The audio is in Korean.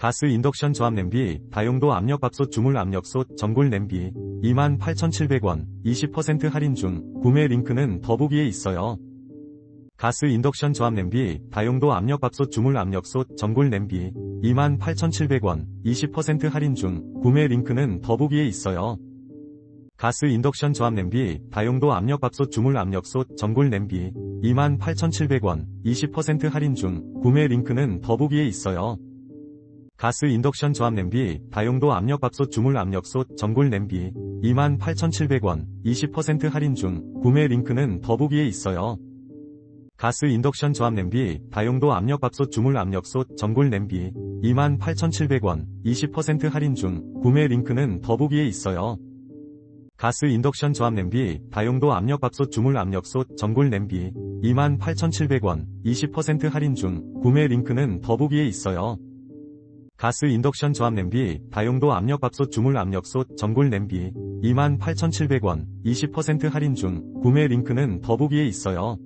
가스 인덕션 저압 냄비, 다용도 압력밥솥 주물 압력솥 전골 냄비 28,700원 20% 할인 중 구매 링크는 더보기에 있어요. 가스 인덕션 저압 냄비, 다용도 압력밥솥 주물 압력솥 전골 냄비 28,700원 20% 할인 중 구매 링크는 더보기에 있어요. 가스 인덕션 저압 냄비, 다용도 압력밥솥 주물 압력솥 전골 냄비 28,700원 20% 할인 중 구매 링크는 더보기에 있어요. 가스 인덕션 저압 냄비, 다용도 압력밥솥 주물 압력솥 전골 냄비 28,700원 20% 할인 중 구매 링크는 더보기에 있어요. 가스 인덕션 저압 냄비, 다용도 압력밥솥 주물 압력솥 전골 냄비 28,700원 20% 할인 중 구매 링크는 더보기에 있어요. 가스 인덕션 저압 냄비, 다용도 압력밥솥 주물 압력솥 전골 냄비 28,700원 20% 할인 중 구매 링크는 더보기에 있어요. 가스 인덕션 저압 냄비, 다용도 압력밥솥 주물 압력솥 전골 냄비 28,700원 20% 할인 중 구매 링크는 더보기에 있어요.